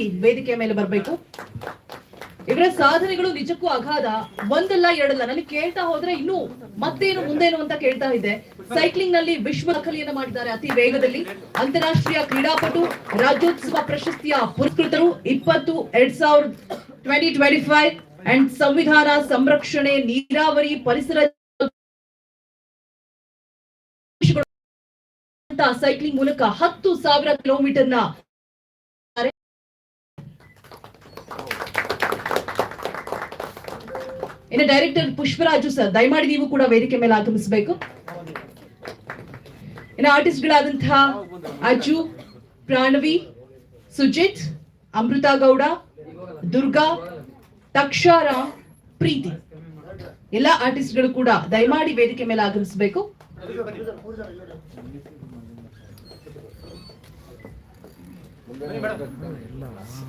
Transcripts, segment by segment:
ದಯಮಾಡಿ ವೇದಿಕೆಯ ಮೇಲೆ ಬರಬೇಕು. ಇವರ, ಸಾಧನೆಗಳು ನಿಜಕ್ಕೂ ಅಗಾಧ. ಒಂದಲ್ಲ ಎರಡಲ್ಲ. ನನಗೆ ಕೇಳ್ತಾ ಹೋದ್ರೆ ಇನ್ನು ಮತ್ತೇನು ಮುಂದೇನು ಅಂತ ಕೇಳ್ತಾ ಇದ್ದೆ. ಸೈಕ್ಲಿಂಗ್ನಲ್ಲಿ ವಿಶ್ವ ದಾಖಲೆಯನ್ನ ಮಾಡಿದ್ದಾರೆ ಅತಿ ವೇಗದಲ್ಲಿ. ಅಂತಾರಾಷ್ಟ್ರೀಯ ಕ್ರೀಡಾಪಟು, ರಾಜ್ಯೋತ್ಸವ ಪ್ರಶಸ್ತಿಯ ಪುರಸ್ಕೃತರು ಇಪ್ಪತ್ತು, ಎರಡ್ ಸಾವಿರದ ಟ್ವೆಂಟಿ ಟ್ವೆಂಟಿ ಫೈವ್ ಅಂಡ್ ಸಂವಿಧಾನ ಸಂರಕ್ಷಣೆ ನೀರಾವರಿ ಪರಿಸರ ಸೈಕ್ಲಿಂಗ್ ಮೂಲಕ ಹತ್ತು ಸಾವಿರ ಕಿಲೋಮೀಟರ್ನ ಇನ್ನು ಡೈರೆಕ್ಟರ್ ಪುಷ್ಪರಾಜು ಸರ್ ದಯಮಾಡಿ ನೀವು ಕೂಡ ವೇದಿಕೆ ಮೇಲೆ ಆಗಮಿಸಬೇಕು. ಇನ್ನು ಆರ್ಟಿಸ್ಟ್ಗಳಾದಂತಹ ಅಜು ಅಜ್ಜು ಪ್ರಾಣವಿ ಸುಜಿತ್ ಅಮೃತ ಗೌಡ ದುರ್ಗಾ ತಕ್ಷಾರ ಪ್ರೀತಿ. ಎಲ್ಲ ಆರ್ಟಿಸ್ಟ್ಗಳು ಕೂಡ ದಯಮಾಡಿ ವೇದಿಕೆ ಮೇಲೆ ಆಗಮಿಸಬೇಕು.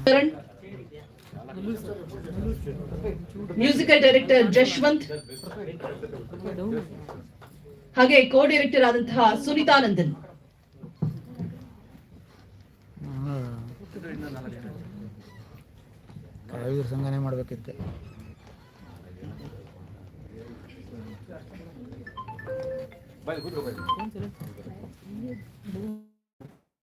ಕರಣ್ ಮ್ಯೂಸಿಕಲ್ ಡೈರೆಕ್ಟರ್ ಜಶ್ವಂತ್ ಹಾಗೆ ಕೋ ಡೈರೆಕ್ಟರ್ ಆದಂತಹ ಸುನೀತಾನಂದನ್. ಕಲಾವಿದ್ರ ಸಂಘನೇ ಮಾಡ್ಬೇಕಿತ್ತೆ.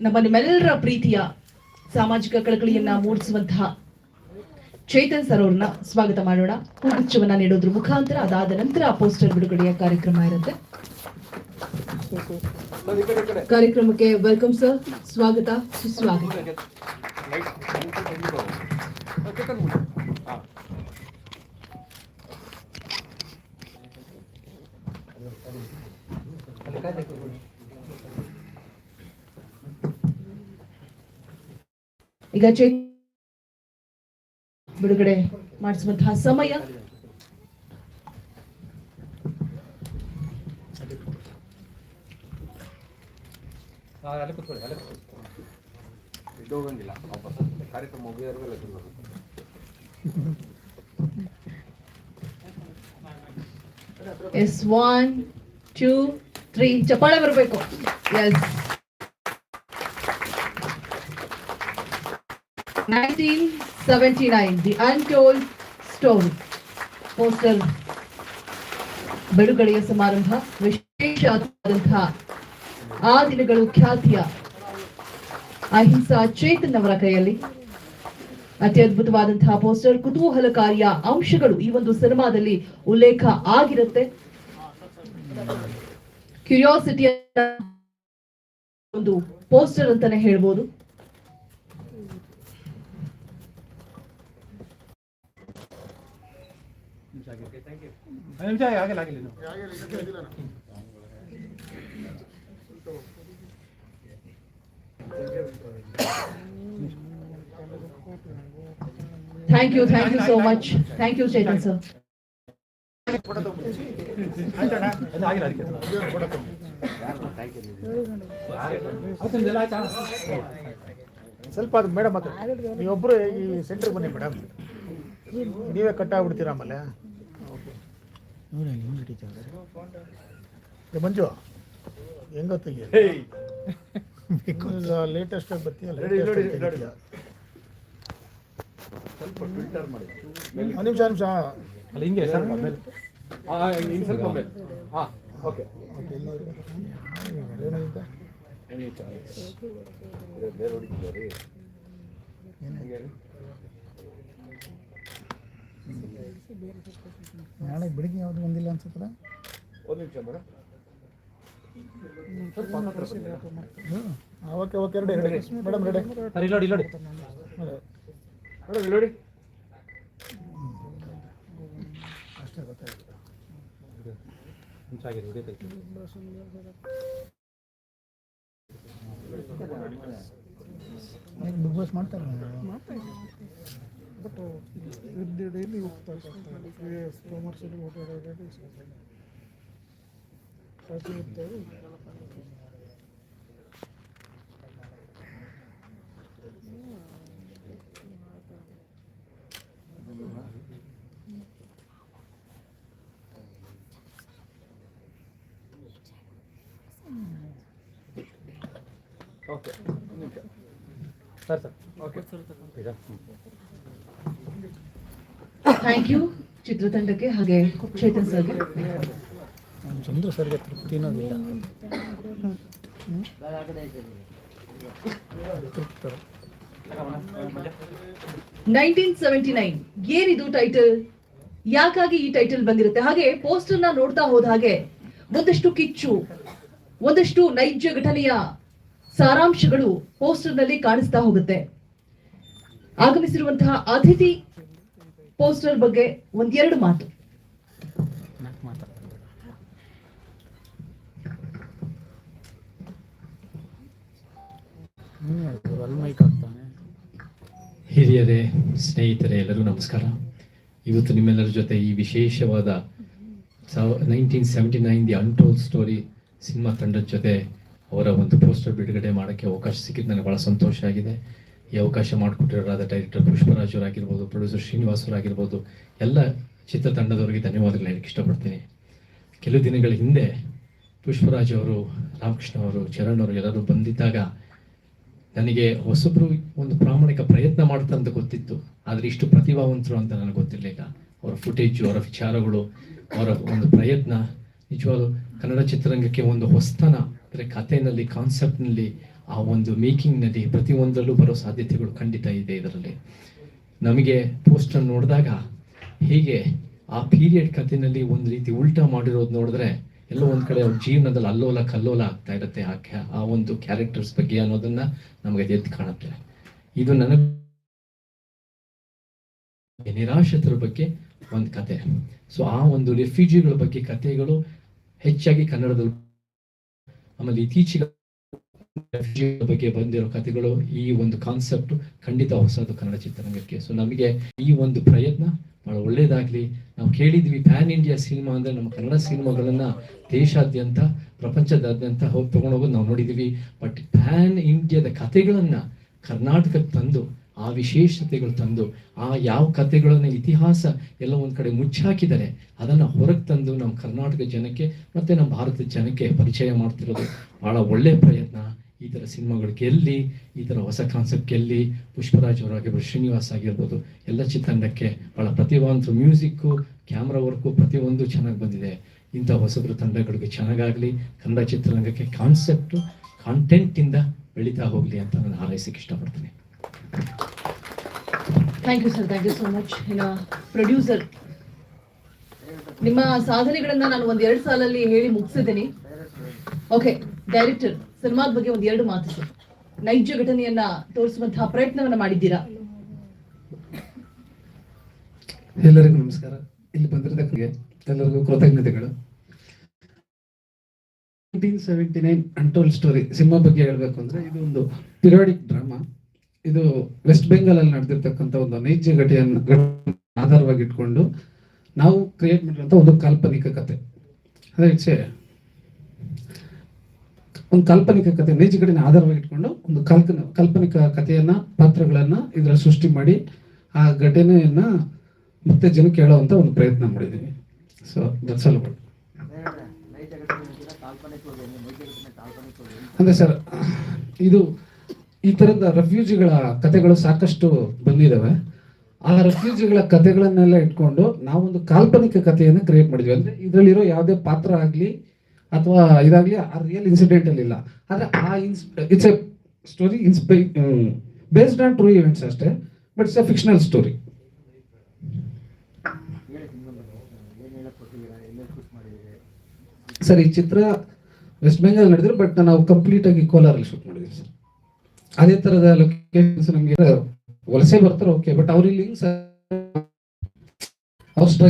ನಮ್ಮ ನಿಮ್ಮೆಲ್ಲರ ಪ್ರೀತಿಯ ಸಾಮಾಜಿಕ ಕಳಕಳಿಯನ್ನ ಮೂಡಿಸುವಂತಹ ಚೇತನ್ ಸರ್ ಅವ್ರನ್ನ ಸ್ವಾಗತ ಮಾಡೋಣ ಹೂಗುಚ್ಛವನ್ನ ನೀಡೋದ್ರ ಮುಖಾಂತರ ಅದಾದ ನಂತರ ಪೋಸ್ಟರ್ ಬಿಡುಗಡೆಯ ಕಾರ್ಯಕ್ರಮ ಇರುತ್ತೆ ಕಾರ್ಯಕ್ರಮಕ್ಕೆ ವೆಲ್ಕಮ್ ಸರ್ ಸ್ವಾಗತ ಸುಸ್ವಾಗತ ಈಗ ಚೈತ್ ಬಿಡುಗಡೆ ಮಾಡಿಸುವಂತಹ ಸಮಯ. ಕಾರ್ಯಕ್ರಮ ಎಸ್ ಒನ್ ಟೂ ತ್ರೀ ಚಪ್ಪಾಳೆ ಬರಬೇಕು. Yes nineteen seventy nine the untold story poster ಬಿಡುಗಡೆಯ ಸಮಾರಂಭ, ವಿಶೇಷವಾದಂತಹ ಆ ದಿನಗಳು ಖ್ಯಾತಿಯ ಅಹಿಂಸಾ ಚೇತನ್ ಅವರ ಕೈಯಲ್ಲಿ. ಅತಿ ಅದ್ಭುತವಾದಂತಹ ಪೋಸ್ಟರ್ ಕುತೂಹಲಕಾರಿಯ ಅಂಶಗಳು ಈ ಒಂದು ಸಿನಿಮಾದಲ್ಲಿ ಉಲ್ಲೇಖ ಆಗಿರುತ್ತೆ. ಕ್ಯೂರಿಯಾಸಿಟಿಯ ಒಂದು ಪೋಸ್ಟರ್ ಅಂತಾನೆ ಹೇಳ್ಬೋದು. ನಿಮಿಷ ಆಗಿಲ್ಲ ಆಗಿಲ್ಲ ಇನ್ನು. Thank you thank you so much thank you Chetan sir ಅದು ಆಗಿಲ್ಲ ಅದಕ್ಕೆ ಅವತ್ತೊಂದೆಲ್ಲ ಆಯ್ತಾ ಸ್ವಲ್ಪ ಅದು ಮೇಡಮ್ ಅದು ನೀವೊಬ್ಬರು ಈ ಸೆಂಟ್ರಿಗೆ ಬನ್ನಿ ಮೇಡಮ್ ನೀವೇ ಕಟ್ ಅಲ್ಲಿ ಹಿಂಗೆ ಏ ಮಂಜು ಹೆಂಗೊತ್ತಿಗೆ ಈಗ? ಲೇಟೆಸ್ಟ್ ಆಗಿ ಬರ್ತೀಯಲ್ಲ ಸ್ವಲ್ಪ ಫಿಲ್ಟರ್ ಮಾಡಿ. ಒಂದು ನಿಮಿಷ ನಿಮಿಷ. ಅಲ್ಲ ಹಿಂಗೆ ಸರ್ ಹಾಂ ಹಿಂಗೆ ಸ್ವಲ್ಪ ಹಾಂ ಓಕೆ. ಏನಾಗಿದೆ ಬೇರೆ ಹೊಡಿತಿಲ್ಲ ರೀ ನಾಳೆ ಬೆಳಿಗ್ಗೆ ಯಾವುದು ಬಂದಿಲ್ಲ ಅನ್ಸುತ್ತಲ್ಲ? ಒಂದು ನಿಮಿಷ madam okay okay ready ready. Madam ready. ಅಷ್ಟೇ ಗೊತ್ತಾಯ್ತು. ನಿಮಿಷ ಆಗಿದೆ ಬಿಗ್ ಬಾಸ್ ಮಾಡ್ತಾರೆ? ಬಟ್ ಇಲ್ಲಿ ಡೈಲಿ ಹೋಗ್ತಾ ಇರ್ತಾರೆ ಕಾಮರ್ಸಲ್ಲಿ ಓಡಾಡೋದು ರಾತ್ರಿ ಹೊತ್ತು ಓಕೆ ಒಂದು ನಿಮಿಷ ಸರ್ ಸರ್ ಓಕೆ ಈಗ ಥ್ಯಾಂಕ್ ಯು ಚಿತ್ರತಂಡಕ್ಕೆ ಹಾಗೆ ಚೇತನ್ ಸರ್ಗೆ ಚಂದ್ರ ಸರ್ಗೆ ತೃಪ್ತಿ ಅನ್ನೋದಿಲ್ಲ ನೈನ್ಟೀನ್ ಸೆವೆಂಟಿ ನೈನ್ ಏನಿದು ಟೈಟಲ್ ಯಾಕಾಗಿ ಈ ಟೈಟಲ್ ಬಂದಿರುತ್ತೆ? ಹಾಗೆ ಪೋಸ್ಟರ್ನ ನೋಡ್ತಾ ಹೋದ ಹಾಗೆ ಒಂದಷ್ಟು ಕಿಚ್ಚು ಒಂದಷ್ಟು ನೈಜ ಘಟನೆಯ ಸಾರಾಂಶಗಳು ಪೋಸ್ಟರ್ನಲ್ಲಿ ಕಾಣಿಸ್ತಾ ಹೋಗುತ್ತೆ. ಆಗಮಿಸಿರುವಂತಹ ಅತಿಥಿ ಪೋಸ್ಟರ್ ಬಗ್ಗೆ ಒಂದೆರಡು ಮಾತು. ಹಿರಿಯರೇ ಸ್ನೇಹಿತರೆ ಎಲ್ಲರೂ ನಮಸ್ಕಾರ. ಇವತ್ತು ನಿಮ್ಮೆಲ್ಲರ ಜೊತೆ ಈ ವಿಶೇಷವಾದ ಸಾವ nineteen seventy nine the untold story cinema ತಂಡದ ಜೊತೆ ಅವರ ಒಂದು ಪೋಸ್ಟರ್ ಬಿಡುಗಡೆ ಮಾಡೋಕ್ಕೆ ಅವಕಾಶ ಸಿಕ್ಕಿದ್ದು ನನಗೆ ಭಾಳ ಸಂತೋಷ ಆಗಿದೆ. ಈ ಅವಕಾಶ ಮಾಡಿಕೊಟ್ಟಿರೋರಾದ ಡೈರೆಕ್ಟರ್ ಪುಷ್ಪರಾಜ್ ಅವರಾಗಿರ್ಬೋದು ಪ್ರೊಡ್ಯೂಸರ್ ಶ್ರೀನಿವಾಸ್ ಅವರಾಗಿರ್ಬೋದು ಎಲ್ಲ ಚಿತ್ರತಂಡದವರಿಗೆ ಧನ್ಯವಾದಗಳು ಹೇಳಕ್ಕೆ ಇಷ್ಟಪಡ್ತೀನಿ. ಕೆಲವು ದಿನಗಳ ಹಿಂದೆ ಪುಷ್ಪರಾಜ್ ಅವರು, ರಾಮಕೃಷ್ಣ ಅವರು, ಚರಣ್ ಅವರು ಎಲ್ಲರೂ ಬಂದಿದ್ದಾಗ ನನಗೆ ಹೊಸಬ್ರು ಒಂದು ಪ್ರಾಮಾಣಿಕ ಪ್ರಯತ್ನ ಮಾಡ್ತಾರೆ ಅಂತ ಗೊತ್ತಿತ್ತು. ಆದರೆ ಇಷ್ಟು ಪ್ರತಿಭಾವಂತರು ಅಂತ ನನಗೆ ಗೊತ್ತಿರಲಿಲ್ಲ. ಅವರ ಫುಟೇಜು ಅವರ ವಿಚಾರಗಳು, ಅವರ ಒಂದು ಪ್ರಯತ್ನ. ನಿಜವಾಗ್ಲೂ ಕನ್ನಡ ಚಿತ್ರರಂಗಕ್ಕೆ ಒಂದು ಹೊಸ್ತನ. ಅಂದರೆ ಕಥೆನಲ್ಲಿ ಕಾನ್ಸೆಪ್ಟ್ನಲ್ಲಿ ಆ ಒಂದು ಮೇಕಿಂಗ್ನಲ್ಲಿ ಪ್ರತಿಯೊಂದರಲ್ಲೂ ಬರೋ ಸಾಧ್ಯತೆಗಳು ಖಂಡಿತ ಇದೆ ಇದರಲ್ಲಿ. ನಮಗೆ ಪೋಸ್ಟರ್ ನೋಡಿದಾಗ ಹೀಗೆ ಆ ಪೀರಿಯಡ್ ಕಥೆನಲ್ಲಿ ಒಂದು ರೀತಿ ಉಲ್ಟಾ ಮಾಡಿರೋದು ನೋಡಿದ್ರೆ ಎಲ್ಲೋ ಒಂದು ಕಡೆ ಅವ್ರ ಜೀವನದಲ್ಲಿ ಅಲ್ಲೋಲ ಕಲ್ಲೋಲ ಆಗ್ತಾ ಇರುತ್ತೆ ಆ ಆ ಒಂದು ಕ್ಯಾರೆಕ್ಟರ್ಸ್ ಬಗ್ಗೆ ಅನ್ನೋದನ್ನ ನಮಗೆ ಎದ್ದು ಕಾಣುತ್ತೆ. ಇದು ನನಗೆ ನಿರಾಶ್ರಿತರ ಬಗ್ಗೆ ಒಂದು ಕತೆ. ಸೊ ಆ ಒಂದು ರೆಫ್ಯೂಜಿಗಳ ಬಗ್ಗೆ ಕಥೆಗಳು ಹೆಚ್ಚಾಗಿ ಕನ್ನಡದಲ್ಲಿ ಆಮೇಲೆ ಇತ್ತೀಚಿಗೆ ಬಗ್ಗೆ ಬಂದಿರೋ ಕಥೆಗಳು ಈ ಒಂದು ಕಾನ್ಸೆಪ್ಟ್ ಖಂಡಿತ ಹೊಸದು ಕನ್ನಡ ಚಿತ್ರರಂಗಕ್ಕೆ. ಸೊ ನಮಗೆ ಈ ಒಂದು ಪ್ರಯತ್ನ ಬಹಳ ಒಳ್ಳೇದಾಗ್ಲಿ. ನಾವು ಕೇಳಿದ್ವಿ ಪ್ಯಾನ್ ಇಂಡಿಯಾ ಸಿನಿಮಾ ಅಂದ್ರೆ ನಮ್ಮ ಕನ್ನಡ ಸಿನಿಮಾಗಳನ್ನ ದೇಶಾದ್ಯಂತ, ಪ್ರಪಂಚದಾದ್ಯಂತ ಹೋಗಿ ತಗೊಂಡೋಗೋದು ನಾವು ನೋಡಿದೀವಿ. ಬಟ್ ಪ್ಯಾನ್ ಇಂಡಿಯಾದ ಕಥೆಗಳನ್ನ ಕರ್ನಾಟಕಕ್ಕೆ ತಂದು ಆ ವಿಶೇಷತೆಗಳು ತಂದು, ಆ ಯಾವ ಕಥೆಗಳನ್ನು ಇತಿಹಾಸ ಎಲ್ಲ ಒಂದು ಕಡೆ ಮುಚ್ಚಾಕಿದ್ದಾರೆ ಅದನ್ನ ಹೊರಗೆ ತಂದು ನಮ್ಮ ಕರ್ನಾಟಕ ಜನಕ್ಕೆ ಮತ್ತೆ ನಮ್ಮ ಭಾರತದ ಜನಕ್ಕೆ ಪರಿಚಯ ಮಾಡ್ತಿರೋದು ಬಹಳ ಒಳ್ಳೆ ಪ್ರಯತ್ನ. ಈ ಥರ ಸಿನಿಮಾಗಳು ಗೆಲ್ಲಿ, ಈ ಥರ ಹೊಸ ಕಾನ್ಸೆಪ್ಟ್ ಗೆಲ್ಲಿ, ಪುಷ್ಪರಾಜ್ ಅವರಾಗಿರ್ಬೋದು ಶ್ರೀನಿವಾಸ್ ಆಗಿರ್ಬೋದು, ಎಲ್ಲ ಚಿತ್ರತಂಡಕ್ಕೆ ಬಹಳ ಪ್ರತಿಭಾವಂತರು. ಮ್ಯೂಸಿಕ್ಕು ಕ್ಯಾಮ್ರಾ ವರ್ಕು ಪ್ರತಿಯೊಂದು ಚೆನ್ನಾಗಿ ಬಂದಿದೆ. ಇಂಥ ಹೊಸಬ್ರ ತಂಡಗಳಿಗೆ ಚೆನ್ನಾಗಾಗಲಿ, ಕನ್ನಡ ಚಿತ್ರರಂಗಕ್ಕೆ ಕಾನ್ಸೆಪ್ಟ್ ಕಾಂಟೆಂಟಿಂದ ಬೆಳೀತಾ ಹೋಗಲಿ ಅಂತ ನಾನು ಹಾರೈಸಕ್ಕೆ ಇಷ್ಟಪಡ್ತೀನಿ. Thank you sir thank you so much ಇನ್ನು ಪ್ರೊಡ್ಯೂಸರ್ ನಿಮ್ಮ ಸಾಧನೆಗಳನ್ನ ನಾನು ಒಂದ್ ಎರಡು ಸಾಲಲ್ಲಿ ಹೇಳಿ ಮುಗಿಸಿದ್ದೀನಿ. ಓಕೆ ಡೈರೆಕ್ಟರ್ ಸಿನಿಮಾದ ಬಗ್ಗೆ ಒಂದ್ ಎರಡು ಮಾತು ಸರ್. ನೈಜ ಘಟನೆಯನ್ನ ತೋರಿಸುವಂತಹ ಪ್ರಯತ್ನವನ್ನ ಮಾಡಿದ್ದೀರಾ? ಎಲ್ಲರಿಗೂ ನಮಸ್ಕಾರ. ಇಲ್ಲಿ ಬಂದಿರತಕ್ಕಂಗೆ ಎಲ್ಲರಿಗೂ ಕೃತಜ್ಞತೆಗಳು. Nineteen seventy nine untold story cinema ಬಗ್ಗೆ ಹೇಳ್ಬೇಕು ಅಂದ್ರೆ ಇದು ಒಂದು ಪಿರಿಯಾಡಿಕ್ ಡ್ರಾಮಾ ಇದು ವೆಸ್ಟ್ ಬೆಂಗಾಲ್ ಅಲ್ಲಿ ನಡೆದಿರ್ತಕ್ಕಂಥ ಒಂದು ನೈಜ ಘಟೆಯನ್ನು ಆಧಾರವಾಗಿ ಇಟ್ಕೊಂಡು ನಾವು ಕ್ರಿಯೇಟ್ ಮಾಡಿರುವಂತ ಒಂದು ಕಾಲ್ಪನಿಕ ಕತೆ. ಅದೇ ಒಂದು ಕಾಲ್ಪನಿಕ ಕತೆ ನೈಜ ಘಟನೆ ಆಧಾರವಾಗಿ ಇಟ್ಕೊಂಡು ಒಂದು ಕಾಲ್ಪನ ಕಾಲ್ಪನಿಕ ಕಥೆಯನ್ನ ಪಾತ್ರಗಳನ್ನ ಇದರಲ್ಲಿ ಸೃಷ್ಟಿ ಮಾಡಿ ಆ ಘಟನೆಯನ್ನ ಮತ್ತೆ ಜನಕ್ಕೆ ಹೇಳುವಂತ ಒಂದು ಪ್ರಯತ್ನ ಮಾಡಿದ್ದೀವಿ. ಸೊ ದಟ್ಸ್ ಆಲ್ ಅಬೌಟ್ ಅಂದ್ರೆ ಸರ್ ಇದು ಈ ತರದ ರೆಫ್ಯೂಜಿಗಳ ಕಥೆಗಳು ಸಾಕಷ್ಟು ಬಂದಿದಾವೆ. ಆ ರೆಫ್ಯೂಜಿಗಳ ಕಥೆಗಳನ್ನೆಲ್ಲ ಇಟ್ಕೊಂಡು ನಾವೊಂದು ಕಾಲ್ಪನಿಕ ಕಥೆಯನ್ನು ಕ್ರಿಯೇಟ್ ಮಾಡಿದ್ವಿ. ಅಂದ್ರೆ ಇದರಲ್ಲಿರೋ ಯಾವುದೇ ಪಾತ್ರ ಆಗಲಿ ಅಥವಾ ಇದಾಗ್ಲಿ ಆ ರಿಯಲ್ ಇನ್ಸಿಡೆಂಟ್ ಅಲ್ಲಿ ಇಲ್ಲ. ಆದ್ರೆ ಆ ಇನ್ಸ್ it's a story ಇನ್ಸ್ಪೈ based on true events ಅಷ್ಟೇ but it's a fictional story sir, ಈ ಚಿತ್ರ ವೆಸ್ಟ್ ಬೆಂಗಾಲ್ ನಡೆದ್ರು ಬಟ್ ನಾವು ಕಂಪ್ಲೀಟ್ ಆಗಿ ಕೋಲಾರಲ್ಲಿ ಶೂಟ್ ಮಾಡಿದ್ವಿ ಸರ್. ಅದೇ ತರದ ಲೊಕೇಶನ್ಸ್ ನಮ್ಗೆ ವಲಸೆ ಬರ್ತಾರೆ ಓಕೆ ಬಟ್ ಅವ್ರ ಇಲ್ಲಿ ಅವ್ರ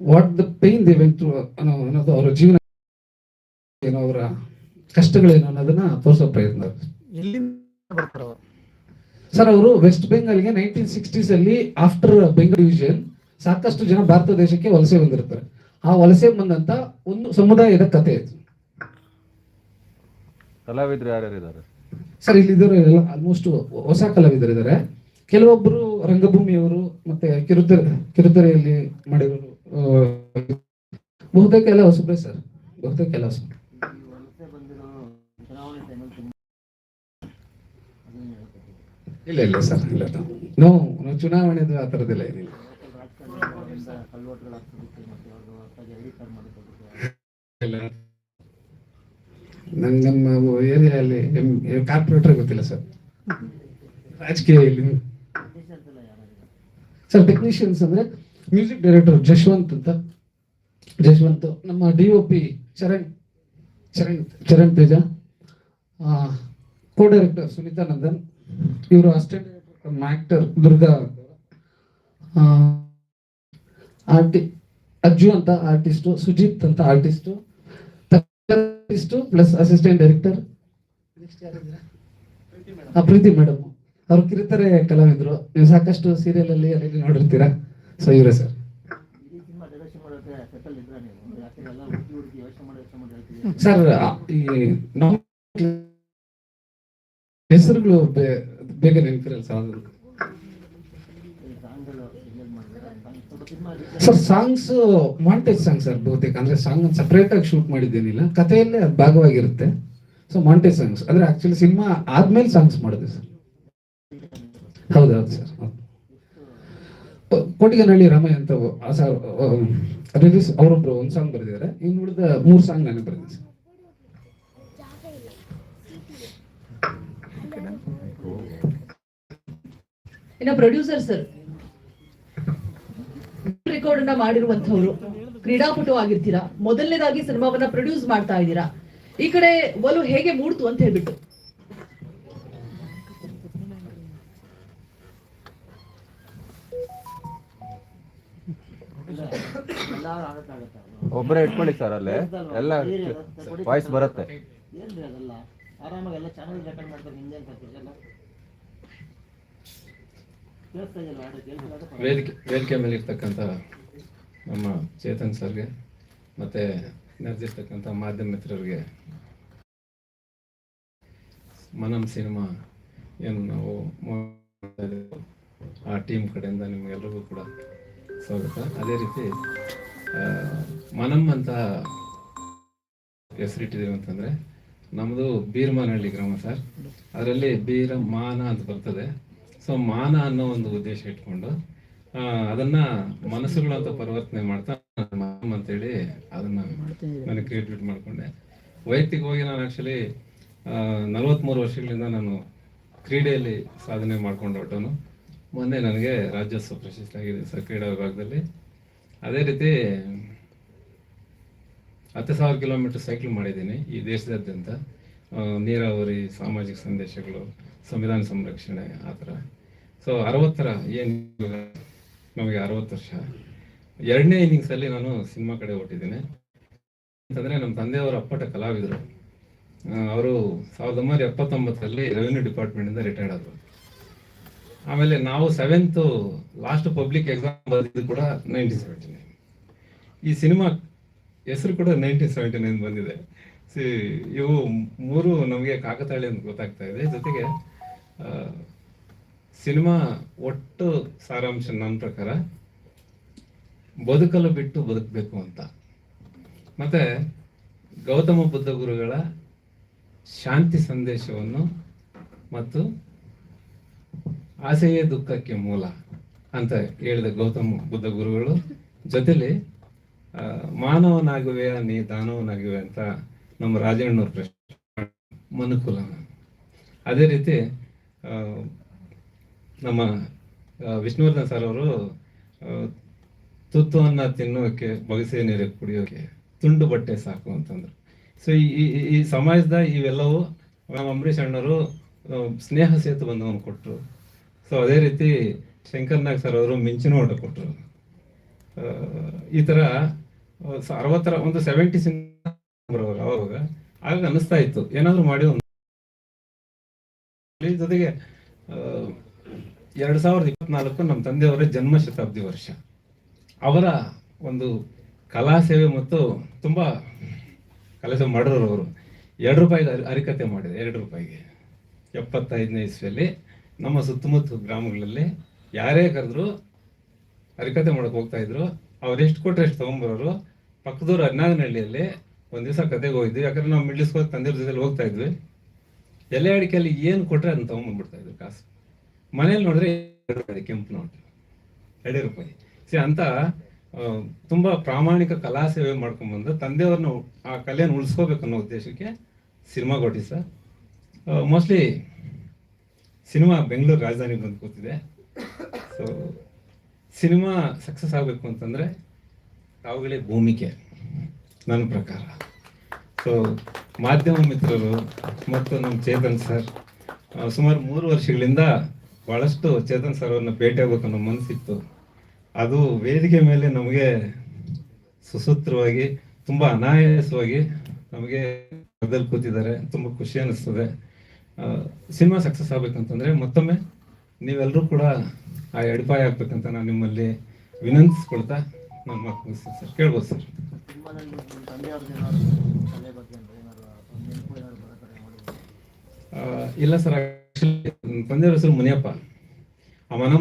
what the pain they went ಅನ್ನೋ ಅನ್ನೋದು ಅವರ ಜೀವನ ಏನೋ ಅವರ ಕಷ್ಟಗಳೇನು ಅನ್ನೋದನ್ನ ತೋರಿಸೋ ಪ್ರಯತ್ನ. ಎಲ್ಲಿಂದ ಬರ್ತಾರೆ ಅವರು? ಸರ್ ಅವರು ವೆಸ್ಟ್ ಬೆಂಗಾಲ್ಗೆ ನೈನ್ಟೀನ್ ಸಿಕ್ಸ್ಟೀಸ್ ಅಲ್ಲಿ ಆಫ್ಟರ್ ಬೆಂಗಾಲ್ ಡಿವಿಷನ್ ಸಾಕಷ್ಟು ಜನ ಭಾರತ ದೇಶಕ್ಕೆ ವಲಸೆ ಬಂದಿರ್ತಾರೆ. ಆ ವಲಸೆ ಬಂದಂತ ಒಂದು ಸಮುದಾಯದ ಕಥೆ ಇದು. ಕಲಾವಿದ್ರು ಯಾರ್ಯಾರು ಇದ್ದಾರೆ ಸರ್ ಇಲ್ಲಿದ್ದವರು ಆಲ್ಮೋಸ್ಟ್ ಹೊಸ ಕಲಾವಿದರಿದ್ದಾರೆ ಕೆಲವೊಬ್ಬರು ರಂಗಭೂಮಿಯವರು ಮತ್ತೆ ಕಿರುತೆರೆ ಕಿರುತೆರೆಯಲ್ಲಿ ಮಾಡಿರೋರು ಬಹುತೇಕ ಎಲ್ಲ ಹೊಸಬ್ರೆ ಸರ್. ಬಹುತೇಕ ಎಲ್ಲ ಹೊಸಬ್ರೆ. ಇಲ್ಲ ಇಲ್ಲ ಸರ್, ಇಲ್ಲ ನೋ ನಾವು ಚುನಾವಣೆದು ಆ ಥರದ್ದೆಲ್ಲ ಏನಿಲ್ಲ. ಇಲ್ಲ ನಂಗೆ ನಮ್ಮ ಏರಿಯಾದಲ್ಲಿ ಕಾರ್ಪೊರೇಟರ್ ಗೊತ್ತಿಲ್ಲ ಸರ್ ರಾಜಕೀಯ ಸರ್ ಟೆಕ್ನಿಷಿಯನ್ಸ್ ಅಂದ್ರೆ ಮ್ಯೂಸಿಕ್ ಡೈರೆಕ್ಟರ್ ಜಶ್ವಂತ್ ಅಂತ. ಜಶ್ವಂತ್, ನಮ್ಮ D O P Charan Charan Charan Teja. Co director Sunitha Nandan. ಇವರು ಅಸಿಸ್ಟೆಂಟ್ ನಮ್ಮ ಆಕ್ಟರ್ ದುರ್ಗಾ ಆರ್ಟಿ ಅಜ್ಜು ಅಂತ ಆರ್ಟಿಸ್ಟು ಸುಜಿತ್ ಅಂತ artist artist plus assistant director. Preethi madam. ಅವ್ರು ಕಿರಿತಾರೆ ಕಲಾವಿದ್ರು. ನೀವು ಸಾಕಷ್ಟು ಸೀರಿಯಲ್ ಅಲ್ಲಿ ಅಲ್ಲಿ ನೋಡಿರ್ತೀರಾ? ಸೊ ಇವರೇ ಸರ್ ಸರ್ ಈ ಹೆಸರುಗಳು ಬೇ- ಬೇಗ ನೆನಪಿರಲ್ಲ ಸರ್ ಅದು. Sir songs montage song sir ಬಹುತೇಕ. ಅಂದ್ರೆ ಸಾಂಗ್ ಸಪ್ರೇಟ್ ಆಗಿ ಶೂಟ್ ಮಾಡಿದ್ದೇನಿಲ್ಲ. ಕಥೆಯಲ್ಲೇ ಅದು ಭಾಗವಾಗಿರುತ್ತೆ. ಸೊ ಮಾಂಟೇಜ್ ಸಾಂಗ್ಸ್ ಅಂದ್ರೆ ಆಕ್ಚುಲಿ ಸಿನಿಮಾ ಆದ್ಮೇಲೆ ಸಾಂಗ್ಸ್ ಮಾಡಿದೆ ಸರ್ ಹೌದೌದು ಸರ್ ಹೌದು. ಕೋಟಿಗನಹಳ್ಳಿ ರಾಮಯ್ಯ ಅಂತ ಆ ಸರ್ ರಿಲೀಸ್ ಅವರೊಬ್ರು ಒಂದು ಸಾಂಗ್ ಬರೆದಿದ್ದಾರೆ. ಇನ್ನು ಉಳಿದ ಮೂರು ಸಾಂಗ್ ನಾನು ಬರೆದಿದ್ದೆ ಸರ್ ಇನ್ನ ಪ್ರೊಡ್ಯೂಸರ್ ಸರ್ ರೆಕಾರ್ಡ್ ಅನ್ನ ಮಾಡಿರುವಂತವ್ರು ಕ್ರೀಡಾಪಟು ಆಗಿರ್ತೀರಾ ಮೊದಲನೇದಾಗಿ ಸಿನಿಮಾವನ್ನ ಪ್ರೊಡ್ಯೂಸ್ ಮಾಡ್ತಾ ಇದ್ದೀರಾ? ಈ ಕಡೆ ಒಲು ಹೇಗೆ ಮೂಡ್ತು ಅಂತ ಹೇಳ್ಬಿಟ್ಟು. ಒಬ್ಬರೇ ಇಟ್ಕೊಳ್ಳಿ ಸರ್ ಅಲ್ಲೇ. ಎಲ್ಲ ವಾಯ್ಸ್ ಬರುತ್ತೆ. ಆರಾಮಾಗಿ ಎಲ್ಲ ಚಾನಲ್ ರೆಕಾರ್ಡ್ ಮಾಡ್ತಾರೆ ನಿಮ್ದೇ ಅಂತ ಎಲ್ಲ ಕೇಳಿಸ್ತಾ ಇದೆಯಲ್ಲ ಹಾಡು ಕೇಳಿಸ್ತಾ ಇದೆ? ವೇದಿಕೆ ವೇದಿಕೆ ಮೇಲೆ ಇರ್ತಕ್ಕಂಥ ನಮ್ಮ ಚೇತನ್ ಸರ್ಗೆ ಮತ್ತೆ ನೆರೆದಿರ್ತಕ್ಕಂಥ ಮಾಧ್ಯಮ ಮಿತ್ರರಿಗೆ ಮನಂ ಸಿನಿಮಾ ಏನು ನಾವು ಆ ಟೀಮ್ ಕಡೆಯಿಂದ ನಿಮಗೆಲ್ಲರಿಗೂ ಕೂಡ ಸ್ವಾಗತ. ಅದೇ ರೀತಿ ಮನಂ ಅಂತ ಹೆಸರಿಟ್ಟಿದ್ದೀವಿ ಅಂತಂದರೆ ನಮ್ಮದು ಬೀರ್ಮಾನಹಳ್ಳಿ ಗ್ರಾಮ ಸರ್. ಅದರಲ್ಲಿ ಬೀರ ಮಾನ ಅಂತ ಬರ್ತದೆ. ಸೊ ಮಾನ ಅನ್ನೋ ಒಂದು ಉದ್ದೇಶ ಇಟ್ಕೊಂಡು ಆ, ಅದನ್ನ ಮನಸ್ಸುಗಳು ಅಂತ ಪರಿವರ್ತನೆ ಮಾಡ್ತಾ ಅಂತ ಅಂತೇಳಿ ಅದನ್ನ ನಾನು ಕ್ರಿಯೇಟ್ ಮಾಡ್ಕೊಂಡೆ. ವೈಯಕ್ತಿಕವಾಗಿ ನಾನು ಆಕ್ಚುಲಿ ನಲವತ್ಮೂರು ವರ್ಷಗಳಿಂದ ನಾನು ಕ್ರೀಡೆಯಲ್ಲಿ ಸಾಧನೆ ಮಾಡ್ಕೊಂಡು ಮೊನ್ನೆ ನನಗೆ ರಾಜ್ಯೋತ್ಸವ ಪ್ರಶಸ್ತಿ ಆಗಿದೆ ಸರ್ ಕ್ರೀಡಾ ವಿಭಾಗದಲ್ಲಿ. ಅದೇ ರೀತಿ ಹತ್ತು ಸಾವಿರ ಕಿಲೋಮೀಟರ್ ಸೈಕ್ಲ್ ಮಾಡಿದ್ದೀನಿ ಈ ದೇಶದಾದ್ಯಂತ. ನೀರಾವರಿ, ಸಾಮಾಜಿಕ ಸಂದೇಶಗಳು, ಸಂವಿಧಾನ ಸಂರಕ್ಷಣೆ, ಆ ಥರ. ಸೊ ಅರವತ್ತರ ಏನು ನಮಗೆ ಅರವತ್ತು ವರ್ಷ? ಎರಡನೇ ಇನ್ನಿಂಗ್ಸಲ್ಲಿ ನಾನು ಸಿನಿಮಾ ಕಡೆ ಹೊಟ್ಟಿದ್ದೀನಿ ಅಂತಂದರೆ ನಮ್ಮ ತಂದೆಯವರು ಅಪ್ಪಟ ಕಲಾವಿದರು. ಅವರು ಸಾವಿರದ ಒಂಬೈನೂರ ಎಪ್ಪತ್ತೊಂಬತ್ತರಲ್ಲಿ ರೆವಿನ್ಯೂ ಡಿಪಾರ್ಟ್ಮೆಂಟಿಂದ ರಿಟೈರ್ಡ್ ಆದರು. ಆಮೇಲೆ ನಾವು ಸೆವೆಂತು ಲಾಸ್ಟ್ ಪಬ್ಲಿಕ್ ಎಕ್ಸಾಮ್ ಬರೆದಿದ್ದು ಕೂಡ ನೈನ್ಟೀನ್ ಸೆವೆಂಟಿ ಈ ಸಿನಿಮಾ ಹೆಸರು ಕೂಡ ನೈನ್ಟೀನ್ ಸೆವೆಂಟಿ ನೈನ್ ಬಂದಿದೆ. ಇವು ಮೂರು ನಮಗೆ ಕಾಕತಾಳಿ ಅಂತ ಗೊತ್ತಾಗ್ತಾ ಇದೆ. ಜೊತೆಗೆ ಸಿನಿಮಾ ಒಟ್ಟು ಸಾರಾಂಶ ನನ್ನ ಪ್ರಕಾರ ಬದುಕಲು ಬಿಟ್ಟು ಬದುಕಬೇಕು ಅಂತ. ಮತ್ತೆ ಗೌತಮ ಬುದ್ಧ ಗುರುಗಳ ಶಾಂತಿ ಸಂದೇಶವನ್ನು ಮತ್ತು ಆಸೆಯೇ ದುಃಖಕ್ಕೆ ಮೂಲ ಅಂತ ಹೇಳಿದ ಗೌತಮ ಬುದ್ಧ ಗುರುಗಳು ಜೊತೆಲಿ ಮಾನವನಾಗುವೆಯ ನೀ ದಾನವನಾಗುವೆ ಅಂತ ನಮ್ಮ ರಾಜಣ್ಣವ್ರ ಪ್ರಶ್ನೆ. ಮನುಕುಲ. ಅದೇ ರೀತಿ ನಮ್ಮ ವಿಷ್ಣುವರ್ಧನ್ ಸರ್ ಅವರು ತುತ್ತು ಅನ್ನ ತಿನ್ನೋಕೆ ಬಗಸೆ ನೀರು ಕುಡಿಯೋಕೆ ತುಂಡು ಬಟ್ಟೆ ಸಾಕು ಅಂತಂದ್ರು. ಸೊ ಈ, ಈ- ಸಮಾಜದ ಇವೆಲ್ಲವೂ ನಮ್ಮ ಅಂಬರೀಷ್ ಅಣ್ಣವರು ಸ್ನೇಹ ಸೇತು ಬಂಧವನ್ನು ಕೊಟ್ಟರು ಸೊ ಅದೇ ರೀತಿ ಶಂಕರ್ ನಾಗ್ ಸರ್ ಅವರು ಮಿಂಚಿನ ಕೊಟ್ಟರು ಈ ಥರ ಅರವತ್ತರ, ಒಂದು ಸೆವೆಂಟಿ ಬರೋವಾಗ ಅವಾಗ ಆಗ ಅನಿಸ್ತಾ ಇತ್ತು. ಏನಾದ್ರು ಮಾಡಿ ಒಂದು ಜೊತೆಗೆ ಎರಡ್ ಸಾವಿರದ ಇಪ್ಪತ್ನಾಲ್ಕು ನಮ್ಮ ತಂದೆಯವರ ಜನ್ಮ ಶತಾಬ್ದಿ ವರ್ಷ. ಅವರ ಒಂದು ಕಲಾ ಸೇವೆ ಮತ್ತು ತುಂಬಾ ಕಲಾ ಸೇವೆ ಮಾಡಿರೋರು ಅವರು. ಎರಡು ರೂಪಾಯಿಗೆ ಅರಿ- ಅರಿಕತೆ ಮಾಡಿದೆ, ಎರಡು ರೂಪಾಯಿಗೆ. ಎಪ್ಪತ್ತೈದನೇ ಇಸ್ವಿಯಲ್ಲಿ ನಮ್ಮ ಸುತ್ತಮುತ್ತ ಗ್ರಾಮಗಳಲ್ಲಿ ಯಾರೇ ಕರೆದ್ರು ಹರಿಕತೆ ಮಾಡಕ್ ಹೋಗ್ತಾ ಇದ್ರು. ಅವ್ರು ಎಷ್ಟು ಕೊಟ್ರೆ ಎಷ್ಟು ತಗೊಂಬರೋರು ಪಕ್ಕದೂರು ಹದಿನಾಗನಹಳ್ಳಿಯಲ್ಲಿ ಒಂದ್ ದಿವಸ ಕತೆಗೆ ಹೋಗಿದ್ವಿ. ಯಾಕಂದ್ರೆ ನಾವು ಮಿಡ್ಲ್ ಸ್ಕೂಲ್ ತಂದಿರ ಜೊತೆಲಿ ಹೋಗ್ತಾ ಇದ್ವಿ. ಎಲೆ ಅಡಿಕೆಯಲ್ಲಿ ಏನು ಕೊಟ್ರೆ ಅದನ್ನ ತಗೊಂಡ್ಬಂದ್ಬಿಡ್ತಾ ಇದ್ರು ಕಾಸು. ಮನೇಲಿ ನೋಡಿದ್ರೆ ಕೆಂಪು ನೋಟ್ ಎರಡೇ ರೂಪಾಯಿ. ಸಿ, ಅಂತ ತುಂಬಾ ಪ್ರಾಮಾಣಿಕ ಕಲಾ ಸೇವೆ ಮಾಡ್ಕೊಂಡ್ಬಂದು ತಂದೆಯವ್ರನ್ನ ಆ ಕಲೆಯನ್ನು ಉಳಿಸ್ಕೋಬೇಕು ಅನ್ನೋ ಉದ್ದೇಶಕ್ಕೆ ಸಿನಿಮಾ ಕೊಟ್ಟಿ ಸರ್. ಮೋಸ್ಟ್ಲಿ ಸಿನಿಮಾ ಬೆಂಗಳೂರು ರಾಜಧಾನಿ ಬಂದು ಕೂತಿದೆ. ಸೊ ಸಿನಿಮಾ ಸಕ್ಸಸ್ ಆಗಬೇಕು ಅಂತಂದ್ರೆ ತಾವುಗಳೇ ಭೂಮಿಕೆ. ನನ್ನ ಪ್ರಕಾರ. ಸೊ ಮಾಧ್ಯಮ ಮಿತ್ರರು ಮತ್ತು ನಮ್ಮ ಚೇತನ್ ಸರ್ ಸುಮಾರು ಮೂರು ವರ್ಷಗಳಿಂದ ಭಾಳಷ್ಟು ಚೇತನ್ ಸರ್ ಅವ್ರನ್ನ ಭೇಟಿ ಆಗ್ಬೇಕು ಅನ್ನೋ ಮನಸ್ಸಿತ್ತು. ಅದು ವೇದಿಕೆ ಮೇಲೆ ನಮಗೆ ಸುಸೂತ್ರವಾಗಿ, ತುಂಬ ಅನಾಯಾಸವಾಗಿ ನಮಗೆ ಪಕ್ಕದಲ್ಲಿ ಕೂತಿದ್ದಾರೆ. ತುಂಬ ಖುಷಿ ಅನ್ನಿಸ್ತದೆ ಸಿನಿಮಾ ಸಕ್ಸಸ್ ಆಗ್ಬೇಕಂತಂದ್ರೆ ಮತ್ತೊಮ್ಮೆ ನೀವೆಲ್ಲರೂ ಕೂಡ ಆ ಎಡಪಾಯ ಆಗ್ಬೇಕಂತ ನಾನು ನಿಮ್ಮಲ್ಲಿ ವಿನಂತಿಸ್ಕೊಳ್ತಾ ನಾನು ಮಾತು ಸರ್. ಕೇಳ್ಬೋದು ಸರ್. ಇಲ್ಲ ಸರ್ ತಂದೆಯವ್ರ ಹೆಸರು ಮುನಿಯಪ್ಪ. ಆ ಮನ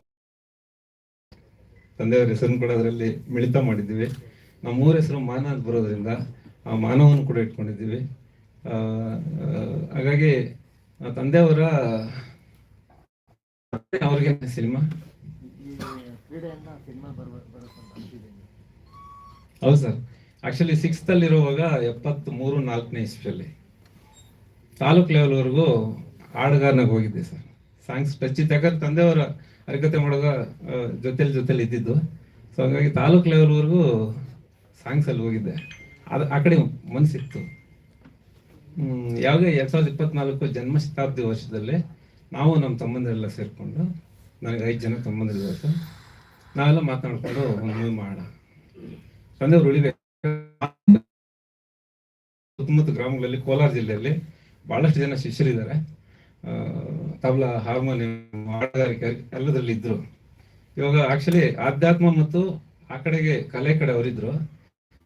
ತಂದೆಯವ್ರ ಹೆಸರನ್ನು ಕೂಡ ಅದರಲ್ಲಿ ಮಿಳಿತ ಮಾಡಿದ್ದೀವಿ. ನಮ್ಮ ಮೂರ ಹೆಸರು ಮಾನ ಅಂತ ಬರೋದ್ರಿಂದ ಆ ಮಾನವನ್ನು ಕೂಡ ಇಟ್ಕೊಂಡಿದ್ದೀವಿ. ಹಾಗಾಗಿ ತಂದೆಯವರ ಅವ್ರಿಗೆ ಸಿನಿಮಾ? ಹೌದು ಸರ್. ಆಕ್ಚುಲಿ ಸಿಕ್ಸ್ತಲ್ಲಿರುವಾಗ ಎಪ್ಪತ್ತ್ ಮೂರು ನಾಲ್ಕನೇ ಇಸ್ವಿಯಲ್ಲಿ ತಾಲೂಕ್ ಲೆವೆಲ್ವರೆಗೂ ಹಾಡುಗಾರನಾಗ ಹೋಗಿದ್ದೆ ಸರ್. ಸಾಂಗ್ಸ್ ಟಚ್ ಯಾಕಂದ್ರೆ ತಂದೆಯವರ ಹರಿಕತೆ ಮಾಡುವಾಗ ಜೊತೆಲಿ ಜೊತೆಲಿ ಇದ್ದಿದ್ದು. ಸೊ ಹಾಗಾಗಿ ತಾಲೂಕ್ ಲೆವೆಲ್ವರೆಗೂ ಸಾಂಗ್ಸಲ್ಲಿ ಹೋಗಿದ್ದೆ. ಅದು ಆ ಕಡೆ ಮನಸ್ಸಿತ್ತು ಯಾವಾಗ ಎರಡ್ ಸಾವಿರದ ಇಪ್ಪತ್ನಾಲ್ಕು ಜನ್ಮ ಶತಾಬ್ದಿ ವರ್ಷದಲ್ಲಿ ನಾವು ನಮ್ಮ ತಮ್ಮಂದಿರೆಲ್ಲ ಸೇರಿಕೊಂಡು, ನನಗೆ ಐದು ಜನ ತಮ್ಮಂದಿರು ನಾವೆಲ್ಲ ಮಾತನಾಡಿಕೊಂಡು ಒಂದು ಮೂವಿ ಮಾಡೋಣ ತಂದೆಯವರು ಉಳಿಬೇಕು. ಸುತ್ತಮುತ್ತ ಗ್ರಾಮಗಳಲ್ಲಿ ಕೋಲಾರ ಜಿಲ್ಲೆಯಲ್ಲಿ ಬಹಳಷ್ಟು ಜನ ಶಿಷ್ಯರಿದ್ದಾರೆ. ತಬಲಾ, ಹಾರ್ಮೋನಿಯಂ ಹಾಡುಗಾರಿಕೆ ಎಲ್ಲದರಲ್ಲಿ ಇದ್ರು. ಇವಾಗ ಆಕ್ಚುಲಿ ಆಧ್ಯಾತ್ಮ ಮತ್ತು ಆ ಕಡೆಗೆ ಕಲೆ ಕಡೆ ಅವರಿದ್ರು.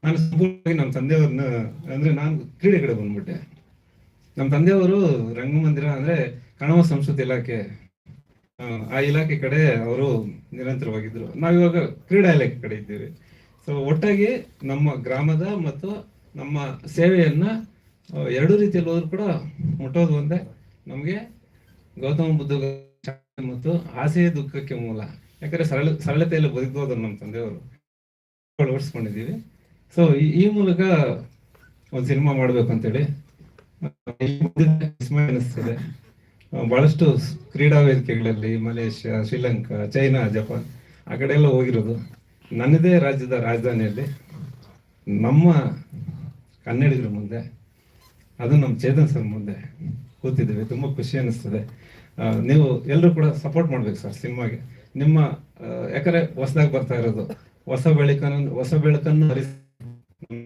ನಾನು ಸಂಪೂರ್ಣವಾಗಿ ನಮ್ಮ ತಂದೆಯವ್ರನ್ನ, ಅಂದ್ರೆ ನಾನು ಕ್ರೀಡೆ ಕಡೆ ಬಂದ್ಬಿಟ್ಟೆ. ನಮ್ಮ ತಂದೆಯವರು ರಂಗಮಂದಿರ, ಅಂದ್ರೆ ಕಣವ ಸಂಸ್ಕೃತಿ ಇಲಾಖೆ, ಆ ಇಲಾಖೆ ಕಡೆ ಅವರು ನಿರಂತರವಾಗಿದ್ರು. ನಾವಿವಾಗ ಕ್ರೀಡಾ ಇಲಾಖೆ ಕಡೆ ಇದ್ದೀವಿ. ಸೊ ಒಟ್ಟಾಗಿ ನಮ್ಮ ಗ್ರಾಮದ ಮತ್ತು ನಮ್ಮ ಸೇವೆಯನ್ನ ಎರಡು ರೀತಿಯಲ್ಲಿ ಹೋದ್ರು ಕೂಡ ಮುಟ್ಟೋದು ಒಂದೇ. ನಮಗೆ ಗೌತಮ ಬುದ್ಧ ಮತ್ತು ಆಸೆಯ ದುಃಖಕ್ಕೆ ಮೂಲ. ಯಾಕಂದ್ರೆ ಸರಳ, ಸರಳತೆಯಲ್ಲಿ ಬದುಕೋದು ನಮ್ಮ ತಂದೆಯವರು. ಅಳವಡಿಸ್ಕೊಂಡಿದ್ದೀವಿ ಸೊ ಈ ಮೂಲಕ ಒಂದು ಸಿನಿಮಾ ಮಾಡ್ಬೇಕು ಅಂತೇಳಿ. ಅನಿಸ್ತದೆ ಬಹಳಷ್ಟು ಕ್ರೀಡಾ ವೇದಿಕೆಗಳಲ್ಲಿ ಮಲೇಷ್ಯಾ, ಶ್ರೀಲಂಕಾ, ಚೈನಾ, ಜಪಾನ್, ಆ ಕಡೆ ಎಲ್ಲ ಹೋಗಿರೋದು. ನನ್ನದೇ ರಾಜ್ಯದ ರಾಜಧಾನಿಯಲ್ಲಿ. ನಮ್ಮ ಕನ್ನಡಿಗರ ಮುಂದೆ ಅದು ನಮ್ಮ ಚೇತನ್ ಸರ್ ಮುಂದೆ ಕೂತಿದ್ದೀವಿ. ತುಂಬ ಖುಷಿ ಅನ್ನಿಸ್ತದೆ. ನೀವು ಎಲ್ಲರೂ ಕೂಡ ಸಪೋರ್ಟ್ ಮಾಡ್ಬೇಕು ಸರ್ ಸಿನಿಮಾಗೆ. ನಿಮ್ಮ ಯಾಕಂದ್ರೆ ಹೊಸದಾಗಿ ಬರ್ತಾ ಇರೋದು ಹೊಸ ಬೆಳಕನ್ನು ಹೊಸ ಬೆಳಕನ್ನು ಹರಿಸಿ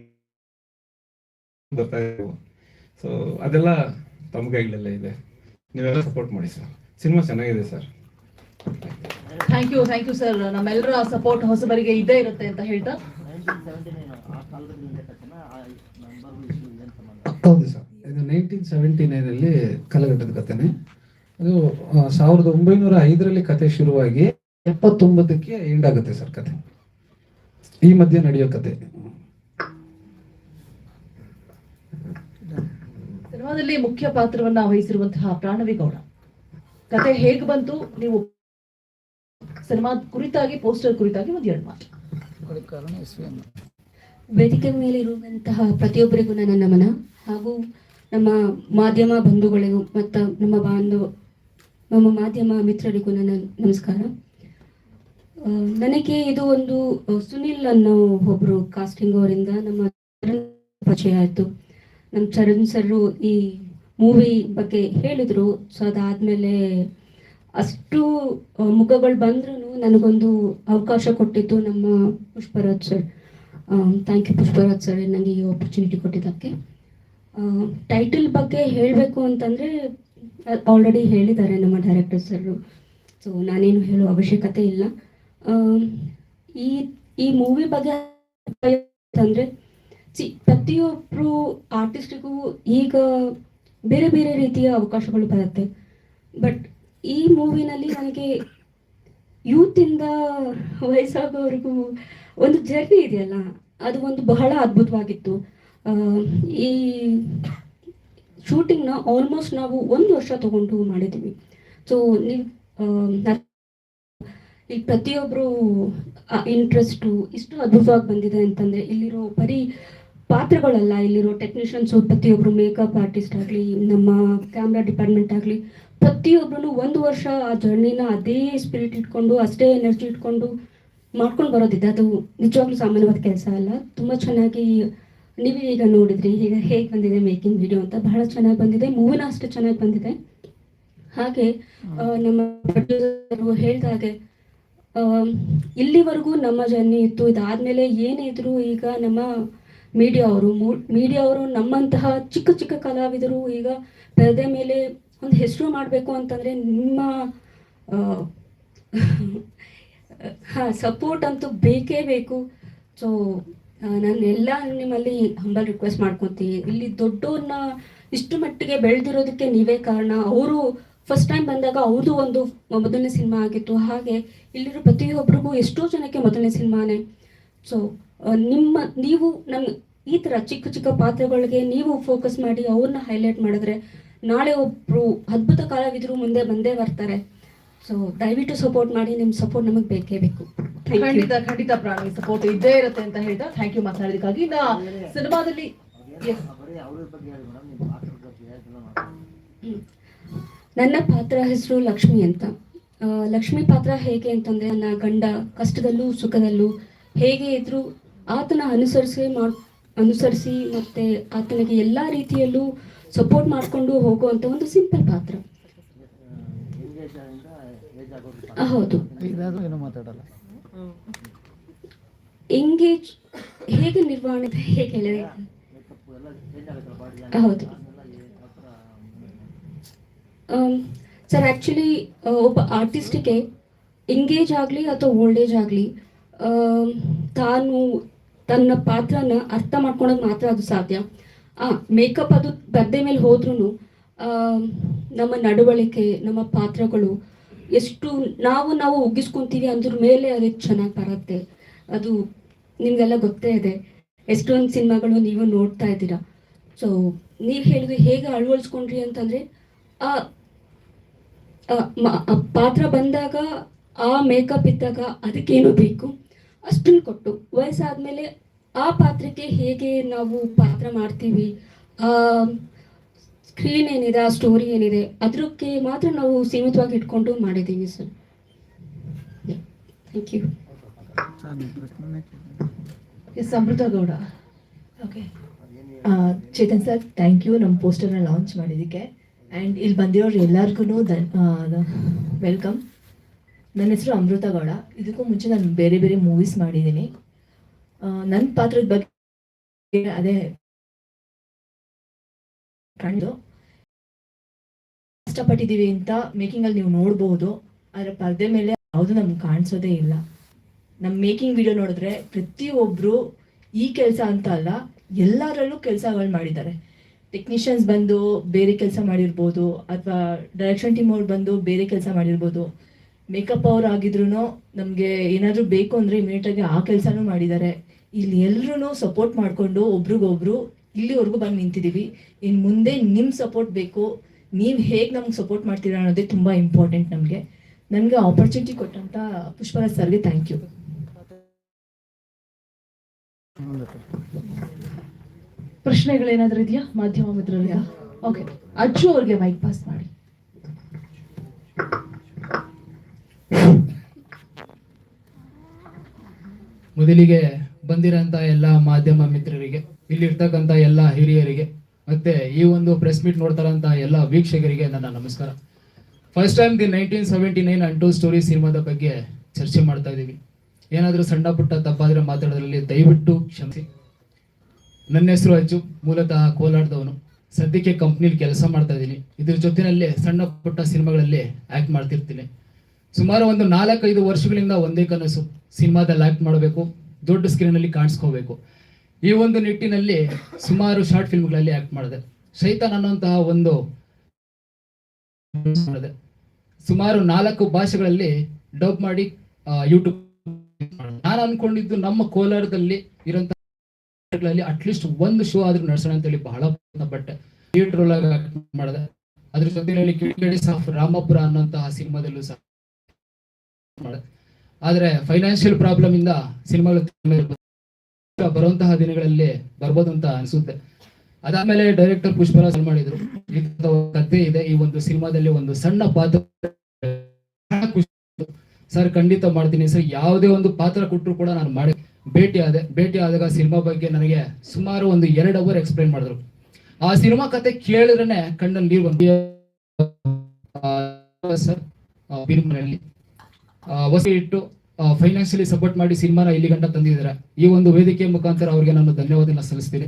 ಬರ್ತಾ ಸೊ ಅದೆಲ್ಲ ತಮ್ಮ ಕೈಗಳೆಲ್ಲ ಇದೆ. ನೀವೆಲ್ಲ ಸಪೋರ್ಟ್ ಮಾಡಿ ಸರ್. ಸಿನಿಮಾ ಚೆನ್ನಾಗಿದೆ sir. Thank you thank you sir ನಮ್ಮೆಲ್ಲರ ಸಪೋರ್ಟ್ ಹೊಸಬರಿಗೆ ಇದ್ದೇ ಇರುತ್ತೆ ಅಂತ ಹೇಳ್ತಾ. ಹೌದು ಸರ್. ಇದು ನೈನ್ಟೀನ್ ಸೆವೆಂಟಿ ನೈನಲ್ಲಿ ಕಥೆನೆ ಅದು ಸಾವಿರದ ಒಂಬೈನೂರ ಐದರಲ್ಲಿ ಕತೆ ಶುರುವಾಗಿ ಎಪ್ಪತ್ತೊಂಬತ್ತಕ್ಕೆ ಎಂಡ್ ಆಗುತ್ತೆ ಸರ್ ಕತೆ. ಈ ಮಧ್ಯೆ ನಡೆಯೋ ಕತೆ. ಸಿನಿಮಾದಲ್ಲಿ ಮುಖ್ಯ ಪಾತ್ರವನ್ನ ವಹಿಸಿರುವಂತಹ ಪ್ರಾಣವಿ ಗೌಡ. ಕತೆ ಹೇಗ್ ಬಂತು ನೀವು ಸಿನಿಮಾ ಕುರಿತಾಗಿ ಪೋಸ್ಟರ್ ಕುರಿತಾಗಿ ಒಂದ್ ಎರಡು ಮಾತು. ವೇದಿಕೆ ಮೇಲೆ ಇರುವಂತಹ ಪ್ರತಿಯೊಬ್ಬರಿಗೂ ನನ್ನ ನಮನ. ಹಾಗೂ ನಮ್ಮ ಮಾಧ್ಯಮ ಬಂಧುಗಳಿಗೂ ಮತ್ತು ನಮ್ಮ ಬಾಂಧವ, ನಮ್ಮ ಮಾಧ್ಯಮ ಮಿತ್ರರಿಗೂ ನನ್ನ ನಮಸ್ಕಾರ. ನನಗೆ ಇದು ಒಂದು ಸುನಿಲ್ ಅನ್ನೋ ಒಬ್ರು ಕಾಸ್ಟಿಂಗ್ ಅವರಿಂದ ನಮ್ಮ ಪರಿಚಯ ಆಯಿತು. ನಮ್ಮ ಚರಣ್ ಸರ್ ಈ ಮೂವಿ ಬಗ್ಗೆ ಹೇಳಿದ್ರು. ಸೊ ಅದಾದ್ಮೇಲೆ ಅಷ್ಟು ಮುಖಗಳು ಬಂದ್ರೂ ನನಗೊಂದು ಅವಕಾಶ ಕೊಟ್ಟಿದ್ದು ನಮ್ಮ Pushparaj sir. Thank you Pushparaj sir ನನಗೆ ಈ ಆಪರ್ಚುನಿಟಿ ಕೊಟ್ಟಿದ್ದಕ್ಕೆ. ಟೈಟಲ್ ಬಗ್ಗೆ ಹೇಳಬೇಕು ಅಂತಂದರೆ ಆಲ್ರೆಡಿ ಹೇಳಿದ್ದಾರೆ ನಮ್ಮ ಡೈರೆಕ್ಟರ್ ಸರ್ ಸೊ ನಾನೇನು ಹೇಳೋ ಅವಶ್ಯಕತೆ ಇಲ್ಲ. ಈ ಈ ಮೂವಿ ಬಗ್ಗೆ ಅಂದರೆ ಸಿ ಪ್ರತಿಯೊಬ್ಬರು ಆರ್ಟಿಸ್ಟಿಗೂ ಈಗ ಬೇರೆ ಬೇರೆ ರೀತಿಯ ಅವಕಾಶಗಳು ಬರುತ್ತೆ. ಬಟ್ ಈ ಮೂವಿನಲ್ಲಿ ನನಗೆ ಯೂತ್ ಇಂದ ವಯಸ್ಸಾಗೋವರೆಗೂ ಒಂದು ಜರ್ನಿ ಇದೆಯಲ್ಲ, ಅದು ಒಂದು ಬಹಳ ಅದ್ಭುತವಾಗಿತ್ತು. ಈ ಶೂಟಿಂಗ್ನ ಆಲ್ಮೋಸ್ಟ್ ನಾವು ಒಂದು ವರ್ಷ ತಗೊಂಡು ಮಾಡಿದ್ದೀವಿ. ಸೊ ನೀವು ಈ ಪ್ರತಿಯೊಬ್ಬರು ಇಂಟ್ರೆಸ್ಟು ಇಷ್ಟು ಅದ್ಭುತವಾಗಿ ಬಂದಿದೆ ಅಂತಂದ್ರೆ ಇಲ್ಲಿರೋ ಬರೀ ಪಾತ್ರಗಳಲ್ಲ, ಇಲ್ಲಿರೋ ಟೆಕ್ನಿಷಿಯನ್ಸ್ ಪ್ರತಿಯೊಬ್ಬರು ಮೇಕಪ್ ಆರ್ಟಿಸ್ಟ್ ಆಗಲಿ, ನಮ್ಮ ಕ್ಯಾಮ್ರಾ ಡಿಪಾರ್ಟ್ಮೆಂಟ್ ಆಗಲಿ ಪ್ರತಿಯೊಬ್ಬರು ಒಂದು ವರ್ಷ ಆ ಜರ್ನಿನ ಅದೇ ಸ್ಪಿರಿಟ್ ಇಟ್ಕೊಂಡು, ಅಷ್ಟೇ ಎನರ್ಜಿ ಇಟ್ಕೊಂಡು ಮಾಡ್ಕೊಂಡು ಬರೋದಿದೆ. ಅದು ನಿಜವಾಗ್ಲೂ ಸಾಮಾನ್ಯವಾದ ಕೆಲಸ ಅಲ್ಲ. ತುಂಬ ಚೆನ್ನಾಗಿ ನೀವೇ ಈಗ ನೋಡಿದ್ರಿ ಈಗ ಹೇಗೆ ಬಂದಿದೆ ಮೇಕಿಂಗ್ ವಿಡಿಯೋ ಅಂತ. ಬಹಳ ಚೆನ್ನಾಗಿ ಬಂದಿದೆ ಮೂವಿನ ಅಷ್ಟು ಚೆನ್ನಾಗಿ ಬಂದಿದೆ. ಹಾಗೆ ನಮ್ಮ ಪ್ರೊಡ್ಯೂಸರ್ ಹೇಳಿದ ಹಾಗೆ ಇಲ್ಲಿವರೆಗೂ ನಮ್ಮ ಜರ್ನಿ ಇತ್ತು. ಇದಾದ್ಮೇಲೆ ಏನಿದ್ರು ಈಗ ನಮ್ಮ ಮೀಡಿಯಾ ಅವರು ಮೀಡಿಯಾ ಅವರು ನಮ್ಮಂತಹ ಚಿಕ್ಕ ಚಿಕ್ಕ ಕಲಾವಿದರು ಈಗ ಪರದೆ ಮೇಲೆ ಒಂದು ಹೆಸರು ಮಾಡಬೇಕು ಅಂತಂದ್ರೆ ನಿಮ್ಮ ಹಾಂ ಸಪೋರ್ಟ್ ಅಂತೂ ಬೇಕೇ ಬೇಕು. ಸೊ ನಾನು ಎಲ್ಲ ನಿಮ್ಮಲ್ಲಿ ಹಂಬಲ್ ರಿಕ್ವೆಸ್ಟ್ ಮಾಡ್ಕೊತೀನಿ. ಇಲ್ಲಿ ದೊಡ್ಡವ್ರನ್ನ ಇಷ್ಟು ಮಟ್ಟಿಗೆ ಬೆಳೆದಿರೋದಕ್ಕೆ ನೀವೇ ಕಾರಣ. ಅವರು ಫಸ್ಟ್ ಟೈಮ್ ಬಂದಾಗ ಅವ್ರದ್ದು ಒಂದು ಮೊದಲನೇ ಸಿನಿಮಾ ಆಗಿತ್ತು. ಹಾಗೆ ಇಲ್ಲಿರೋ ಪ್ರತಿಯೊಬ್ಬರಿಗೂ ಎಷ್ಟೋ ಜನಕ್ಕೆ ಮೊದಲನೇ ಸಿನಿಮಾನೇ. ಸೊ ನಿಮ್ಮ, ನೀವು ನಮ್ಮ ಈ ಥರ ಚಿಕ್ಕ ಚಿಕ್ಕ ಪಾತ್ರಗಳಿಗೆ ನೀವು ಫೋಕಸ್ ಮಾಡಿ ಅವ್ರನ್ನ ಹೈಲೈಟ್ ಮಾಡಿದ್ರೆ ನಾಳೆ ಒಬ್ಬರು ಅದ್ಭುತ ಕಲಾವಿದರು ಮುಂದೆ ಬಂದೇ ಬರ್ತಾರೆ. ಸೊ ದಯವಿಟ್ಟು ಸಪೋರ್ಟ್ ಮಾಡಿ ನಿಮ್ಮ ಸಪೋರ್ಟ್ ನಮಗೆ ಬೇಕೇ ಬೇಕು. ಥ್ಯಾಂಕ್ ಯು ಖಂಡಿತ ಖಂಡಿತ ಪ್ರಾಣಿ ಸಪೋರ್ಟ್ ಇದ್ದೇ ಇರುತ್ತೆ ಅಂತ ಹೇಳ್ತಾ ಥ್ಯಾಂಕ್ ಯು ಮಾತಾಡೋದಕ್ಕಾಗಿ ಇನ್ನ ಸಿನಿಮಾದಲ್ಲಿ. ನನ್ನ ಪಾತ್ರ ಹೆಸರು ಲಕ್ಷ್ಮಿ ಅಂತ. ಆ, ಲಕ್ಷ್ಮಿ ಪಾತ್ರ ಹೇಗೆ ಅಂತಂದ್ರೆ ನನ್ನ ಗಂಡ ಕಷ್ಟದಲ್ಲೂ ಸುಖದಲ್ಲೂ ಹೇಗೆ ಇದ್ರು ಆತನ ಅನುಸರಿಸಿ ಮಾಡ್ ಅನುಸರಿಸಿ ಮತ್ತೆ ಆತನಿಗೆ ಎಲ್ಲ ರೀತಿಯಲ್ಲೂ ಸಪೋರ್ಟ್ ಮಾಡಿಕೊಂಡು ಹೋಗುವಂತ ಒಂದು ಸಿಂಪಲ್ ಪಾತ್ರ ಆ, ಹೌದು. ಇದಾದ್ರೂ ಏನೂ ಮಾತಾಡಲ್ಲ. ಎಂಗೇಜ್ ಹೇಗೆ ನಿರ್ವಹಣೆ ಹೇಗೆ ಹೇಳಿದೆ ಹೌದು. ಸರ್ ಆ್ಯಕ್ಚುಲಿ ಒಬ್ಬ ಆರ್ಟಿಸ್ಟಿಗೆ ಎಂಗೇಜ್ ಆಗಲಿ ಅಥವಾ ಓಲ್ಡ್ ಏಜ್ ಆಗಲಿ ತಾನು ತನ್ನ ಪಾತ್ರನ ಅರ್ಥ ಮಾಡ್ಕೊಳಕ್ ಮಾತ್ರ ಅದು ಸಾಧ್ಯ. ಆ ಮೇಕಪ್ ಅದು ಬದ್ದೆ ಮೇಲೆ ಹೋದ್ರೂ ನಮ್ಮ ನಡವಳಿಕೆ ನಮ್ಮ ಪಾತ್ರಗಳು ಎಷ್ಟು ನಾವು ನಾವು ಒಗ್ಗಿಸ್ಕೊಂತೀವಿ ಅಂದ್ರ ಮೇಲೆ ಅದು ಚೆನ್ನಾಗಿ ಬರುತ್ತೆ. ಅದು ನಿಮ್ಗೆಲ್ಲ ಗೊತ್ತೇ ಇದೆ. ಎಷ್ಟೊಂದು ಸಿನಿಮಾಗಳು ನೀವು ನೋಡ್ತಾ ಇದ್ದೀರಾ. ಸೊ ನೀವು ಹೇಳಿದ್ರೆ ಹೇಗೆ ಅಳವಡಿಸ್ಕೊಂಡ್ರಿ ಅಂತಂದ್ರೆ, ಆ ಪಾತ್ರ ಬಂದಾಗ, ಆ ಮೇಕಪ್ ಇದ್ದಾಗ ಅದಕ್ಕೇನು ಬೇಕು? ಅಷ್ಟನ್ನು ಕೊಟ್ಟು. ವಯಸ್ಸಾದ್ಮೇಲೆ ಆ ಪಾತ್ರಕ್ಕೆ ಹೇಗೆ ನಾವು ಪಾತ್ರ ಮಾಡ್ತೀವಿ? ಆ ಸ್ಕ್ರೀನ್ ಏನಿದೆ ಆ ಸ್ಟೋರಿ ಏನಿದೆ ಅದಕ್ಕೆ ಮಾತ್ರ ನಾವು ಸೀಮಿತವಾಗಿ ಇಟ್ಕೊಂಡು ಮಾಡಿದ್ದೀವಿ sir. Thank you yes Amrutha Gowda. Okay Chetan sir thank you ನಮ್ಮ ಪೋಸ್ಟರ್ನ ಲಾಂಚ್ ಮಾಡಿದ್ದಕ್ಕೆ. ಆ್ಯಂಡ್ ಇಲ್ಲಿ ಬಂದಿರೋರು ಎಲ್ಲರಿಗೂ ವೆಲ್ಕಮ್ ನನ್ನ ಹೆಸರು ಅಮೃತ ಗೌಡ. ಇದಕ್ಕೂ ಮುಂಚೆ ನಾನು ಬೇರೆ ಬೇರೆ ಮೂವೀಸ್ ಮಾಡಿದ್ದೀನಿ. ನನ್ನ ಪಾತ್ರದ ಬಗ್ಗೆ ಅದೇ ಕಂಡು ಕಷ್ಟಪಟ್ಟಿದ್ದೀವಿ ಅಂತ ಮೇಕಿಂಗಲ್ಲಿ ನೀವು ನೋಡ್ಬೋದು, ಆದರೆ ಪರದೆ ಮೇಲೆ ಯಾವುದು ನಮ್ಗೆ ಕಾಣಿಸೋದೇ ಇಲ್ಲ. ನಮ್ಮ ಮೇಕಿಂಗ್ ವಿಡಿಯೋ ನೋಡಿದ್ರೆ ಪ್ರತಿಯೊಬ್ಬರು ಈ ಕೆಲಸ ಅಂತ ಅಲ್ಲ, ಎಲ್ಲರಲ್ಲೂ ಕೆಲಸಗಳು ಮಾಡಿದ್ದಾರೆ. ಟೆಕ್ನಿಷಿಯನ್ಸ್ ಬಂದು ಬೇರೆ ಕೆಲಸ ಮಾಡಿರ್ಬೋದು, ಅಥವಾ ಡೈರೆಕ್ಷನ್ ಟೀಮ್ ಅವ್ರು ಬಂದು ಬೇರೆ ಕೆಲಸ ಮಾಡಿರ್ಬೋದು. ಮೇಕಪ್ ಅವ್ರು ಆಗಿದ್ರು ನಮಗೆ ಏನಾದರೂ ಬೇಕು ಅಂದರೆ ಇಮಿಡಿಯೇಟಾಗಿ ಆ ಕೆಲಸನೂ ಮಾಡಿದ್ದಾರೆ. ಇಲ್ಲಿ ಎಲ್ಲರೂ ಸಪೋರ್ಟ್ ಮಾಡಿಕೊಂಡು ಒಬ್ರಿಗೊಬ್ರು ಇಲ್ಲಿವರೆಗೂ ಬಂದು ನಿಂತಿದ್ದೀವಿ. ಇನ್ನು ಮುಂದೆ ನಿಮ್ಮ ಸಪೋರ್ಟ್ ಬೇಕು. ನೀವು ಹೇಗೆ ನಮ್ಗೆ ಸಪೋರ್ಟ್ ಮಾಡ್ತೀರಾ ಅನ್ನೋದೇ ತುಂಬ ಇಂಪಾರ್ಟೆಂಟ್ ನಮಗೆ. ನನಗೆ ಆಪರ್ಚುನಿಟಿ ಕೊಟ್ಟಂತ ಪುಷ್ಪರಾಜ್ ಸರ್ಗೆ ಥ್ಯಾಂಕ್ ಯು ಪ್ರಶ್ನೆಗಳೇನಾದ್ರೂ ಇದೆಯಾ? ಮಾಧ್ಯಮ ಮಿತ್ರರಿಗೆ? ಓಕೆ ಅಜ್ಜು ಅವ್ರಿಗೆ ಮೈಕ್ ಪಾಸ್ ಮಾಡಿ. ಮೊದಲಿಗೆ ಬಂದಿರೋಂಥ ಎಲ್ಲ ಮಾಧ್ಯಮ ಮಿತ್ರರಿಗೆ ಇಲ್ಲಿರ್ತಕ್ಕಂಥ ಎಲ್ಲ ಹಿರಿಯರಿಗೆ ಮತ್ತೆ ಈ ಒಂದು ಪ್ರೆಸ್ ಮೀಟ್ ನೋಡ್ತಾರಂತ ಎಲ್ಲ ವೀಕ್ಷಕರಿಗೆ ನನ್ನ ನಮಸ್ಕಾರ. First time the nineteen seventy nine untold story ಸಿನಿಮಾದ ಬಗ್ಗೆ ಚರ್ಚೆ ಮಾಡ್ತಾ ಇದ್ದೀವಿ. ಏನಾದರೂ ಸಣ್ಣ ಪುಟ್ಟ ತಪ್ಪಾದ್ರೆ ಮಾತಾಡೋದ್ರಲ್ಲಿ ದಯವಿಟ್ಟು ಕ್ಷಮಿಸಿ. ನನ್ನ ಹೆಸರು ಅಜ್ಜು, ಮೂಲತಃ ಕೋಲಾರದವನು. ಸದ್ಯಕ್ಕೆ ಕಂಪ್ನಿಲಿ ಕೆಲಸ ಮಾಡ್ತಾ ಇದ್ದೀನಿ. ಇದ್ರ ಜೊತೆಯಲ್ಲಿ ಸಣ್ಣ ಪುಟ್ಟ ಸಿನಿಮಾಗಳಲ್ಲಿ ಆ್ಯಕ್ಟ್ ಮಾಡ್ತಿರ್ತೀನಿ. ಸುಮಾರು ಒಂದು ನಾಲ್ಕೈದು ವರ್ಷಗಳಿಂದ ಒಂದೇ ಕನಸು. ಸಿನಿಮಾದಲ್ಲಿ ಆ್ಯಕ್ಟ್ ಮಾಡಬೇಕು, ದೊಡ್ಡ ಸ್ಕ್ರೀನಲ್ಲಿ ಕಾಣಿಸ್ಕೋಬೇಕು. ಈ ಒಂದು ನಿಟ್ಟಿನಲ್ಲಿ ಸುಮಾರು ಶಾರ್ಟ್ ಫಿಲ್ಮ್ಗಳಲ್ಲಿ ಆಕ್ಟ್ ಮಾಡಿದೆ. ಸೈತಾನ್ ಅನ್ನುವಂತಹ ಒಂದು ಮಾಡಿದೆ. ಸುಮಾರು ನಾಲ್ಕು ಭಾಷೆಗಳಲ್ಲಿ ಡಬ್ ಮಾಡಿ ಯೂಟ್ಯೂಬ್ ನಾನು ಅನ್ಕೊಂಡಿದ್ದು ನಮ್ಮ ಕೋಲಾರದಲ್ಲಿ ಇರೋಂಥ ಅಟ್ಲೀಸ್ಟ್ ಒಂದು ಶೋ ಆದ್ರೂ ನಡೆಸೋಣ ಅಂತೇಳಿ ಬಹಳ ಪ್ರಯತ್ನ ಪಟ್ಟೆ. ಥಿಯೇಟರ್ ಒಳಗೆ ಮಾಡಿದೆ. ಅದ್ರ ಜೊತೆಯಲ್ಲಿ ಕಿಡಿಗೇಡಿ ಸಾಫ್ ರಾಮಪುರ ಅನ್ನೋಂತಹ ಸಿನಿಮಾದಲ್ಲೂ ಸಹ ಆದ್ರೆ ಫೈನಾನ್ಷಿಯಲ್ ಪ್ರಾಬ್ಲಮ್ ಇಂದ ಸಿನಿಮಾಗಳು ಬರುವಂತಹ ದಿನಗಳಲ್ಲಿ ಬರ್ಬೋದು ಅಂತ ಅನ್ಸುತ್ತೆ. ಅದಾದ್ಮೇಲೆ ಡೈರೆಕ್ಟರ್ ಪುಷ್ಪರಾಜ್ ಮಾಡಿದ್ರು. ಕಥೆ ಇದೆ. ಈ ಒಂದು ಸಿನಿಮಾದಲ್ಲಿ ಒಂದು ಸಣ್ಣ ಪಾತ್ರ. ಸರ್, ಖಂಡಿತ ಮಾಡ್ತೀನಿ. ಸರ್, ಯಾವುದೇ ಒಂದು ಪಾತ್ರ ಕೊಟ್ಟರು ಕೂಡ ನಾನು ಮಾಡಿ ಭೇಟಿ ಆದೆ, ಭೇಟಿ ಆದಾಗ ಸಿನಿಮಾ ಬಗ್ಗೆ ನನಗೆ ಸುಮಾರು ಒಂದು ಎರಡು ಅವರ್ ಎಕ್ಸ್ಪ್ಲೈನ್ ಮಾಡಿದ್ರು. ಆ ಸಿನಿಮಾ ಕತೆ ಕೇಳಿದ್ರೆ ಕಣ್ಣಲ್ಲಿ ನೀರು ಬಂದು ಸರ್ ಇಟ್ಟು ಫೈನಾನ್ಷಿಯಲಿ ಸಪೋರ್ಟ್ ಮಾಡಿ ಸಿನಿಮಾನ ಇಲ್ಲಿ ಗಂಟ ತಂದಿದ್ದಾರೆ. ಈ ಒಂದು ವೇದಿಕೆ ಮುಖಾಂತರ ಅವರಿಗೆ ನಾನು ಧನ್ಯವಾದ ಸಲ್ಲಿಸ್ತೀನಿ.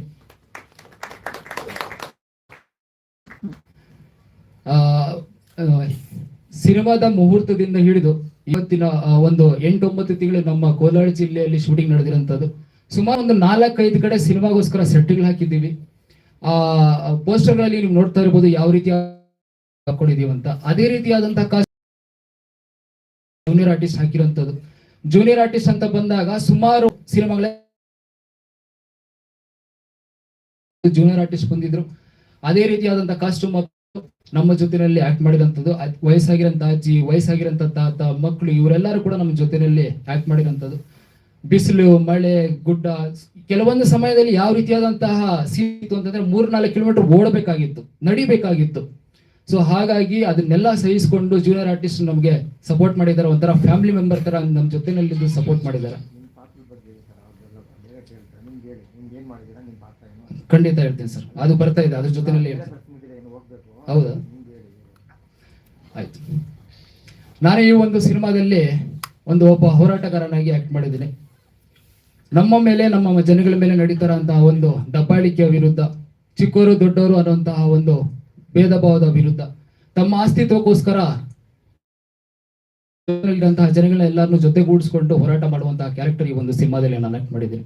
ಸಿನಿಮಾದ ಮುಹೂರ್ತದಿಂದ ಹಿಡಿದು ಇವತ್ತಿನ ಒಂದು ಎಂಟೊಂಬತ್ತು ತಿಂಗಳು ನಮ್ಮ ಕೋಲಾರ ಜಿಲ್ಲೆಯಲ್ಲಿ ಶೂಟಿಂಗ್ ನಡೆದಿರೋಂಥದ್ದು ಸುಮಾರು ಒಂದು ನಾಲ್ಕೈದು ಕಡೆ ಸಿನಿಮಾಗೋಸ್ಕರ ಸೆಟ್ಗಳು ಹಾಕಿದ್ದೀವಿ. ಆ, ಪೋಸ್ಟರ್ಗಳಲ್ಲಿ ನೀವು ನೋಡ್ತಾ ಇರ್ಬೋದು ಯಾವ ರೀತಿ ಹಾಕೊಂಡಿದೀವಿ ಅಂತ. ಅದೇ ರೀತಿಯಾದಂತಹ ಕಾಸ್ಟ್ ಜೂನಿಯರ್ ಆರ್ಟಿಸ್ಟ್ ಹಾಕಿರೋಂಥದ್ದು ಜೂನಿಯರ್ ಆರ್ಟಿಸ್ಟ್ ಅಂತ ಬಂದಾಗ ಸುಮಾರು ಸಿನಿಮಾಗಳ ಜೂನಿಯರ್ ಆರ್ಟಿಸ್ಟ್ ಬಂದಿದ್ರು. ಅದೇ ರೀತಿಯಾದಂತಹ ಕಾಸ್ಟ್ಯೂಮ್ ನಮ್ಮ ಜೊತೆಯಲ್ಲಿ ಆಕ್ಟ್ ಮಾಡಿದಂಥದ್ದು. ವಯಸ್ಸಾಗಿರಂತ ಅಜ್ಜಿ, ವಯಸ್ಸಾಗಿರೋಂಥ ತಾತ ಮಕ್ಕಳು ಇವರೆಲ್ಲರೂ ಕೂಡ ನಮ್ಮ ಜೊತೆಯಲ್ಲಿ ಆಕ್ಟ್ ಮಾಡಿರೋಂಥದ್ದು ಬಿಸಿಲು, ಮಳೆ, ಗುಡ್ಡ ಕೆಲವೊಂದು ಸಮಯದಲ್ಲಿ ಯಾವ ರೀತಿಯಾದಂತಹ ಸೀತು ಅಂತಂದ್ರೆ ಮೂರ್ ನಾಲ್ಕು ಕಿಲೋಮೀಟರ್ ಓಡಬೇಕಾಗಿತ್ತು, ನಡಿಬೇಕಾಗಿತ್ತು. ಸೊ ಹಾಗಾಗಿ ಅದನ್ನೆಲ್ಲ ಸಹಿಸಿಕೊಂಡು ಜೂನಿಯರ್ ಆರ್ಟಿಸ್ಟ್ ನಮಗೆ ಸಪೋರ್ಟ್ ಮಾಡಿದ್ದಾರೆ ಒಂಥರ ಫ್ಯಾಮಿಲಿ ಮೆಂಬರ್ ತರ ನಮ್ಮ ಜೊತೆನಲ್ಲಿದ್ದು ಸಪೋರ್ಟ್ ಮಾಡಿದ್ದಾರೆ ಖಂಡಿತ ಹೇಳ್ತೀನಿ ಸರ್. ಅದು ಬರ್ತಾ ಇದೆ, ಅದ್ರ ಜೊತೆನಲ್ಲಿ ಹೌದಾ? ಆಯ್ತು. ನಾನು ಈ ಒಂದು ಸಿನಿಮಾದಲ್ಲಿ ಒಂದು ಒಬ್ಬ ಹೋರಾಟಗಾರನಾಗಿ ಆಕ್ಟ್ ಮಾಡಿದ್ದೀನಿ. ನಮ್ಮ ಮೇಲೆ, ನಮ್ಮ ಜನಗಳ ಮೇಲೆ ನಡೀತಾರಂತಹ ಒಂದು ದಬ್ಬಾಳಿಕೆಯ ವಿರುದ್ಧ ಚಿಕ್ಕವರು ದೊಡ್ಡವರು ಅನ್ನುವಂತಹ ಒಂದು ಭೇದ ಭಾವದ ವಿರುದ್ಧ. ತಮ್ಮ ಅಸ್ತಿತ್ವಕ್ಕೋಸ್ಕರ ಜನಗಳ ಎಲ್ಲರನ್ನು ಜೊತೆಗೂಡಿಸ್ಕೊಂಡು ಹೋರಾಟ ಮಾಡುವಂತಹ ಕ್ಯಾರೆಕ್ಟರ್ ಈ ಒಂದು ಸಿನಿಮಾದಲ್ಲಿ ನಾನು ಆಕ್ಟ್ ಮಾಡಿದ್ದೀನಿ.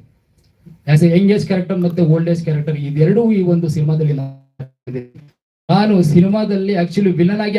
As a young age character ಮತ್ತೆ ಓಲ್ಡ್ ಏಜ್ ಕ್ಯಾರೆಕ್ಟರ್ ಇದೆರಡೂ ಈ ಒಂದು ಸಿನಿಮಾದಲ್ಲಿ ನಾನು ಸಿನಿಮಾದಲ್ಲಿ ಆಕ್ಚುಲಿ ವಿಲನ್ ಆಗಿ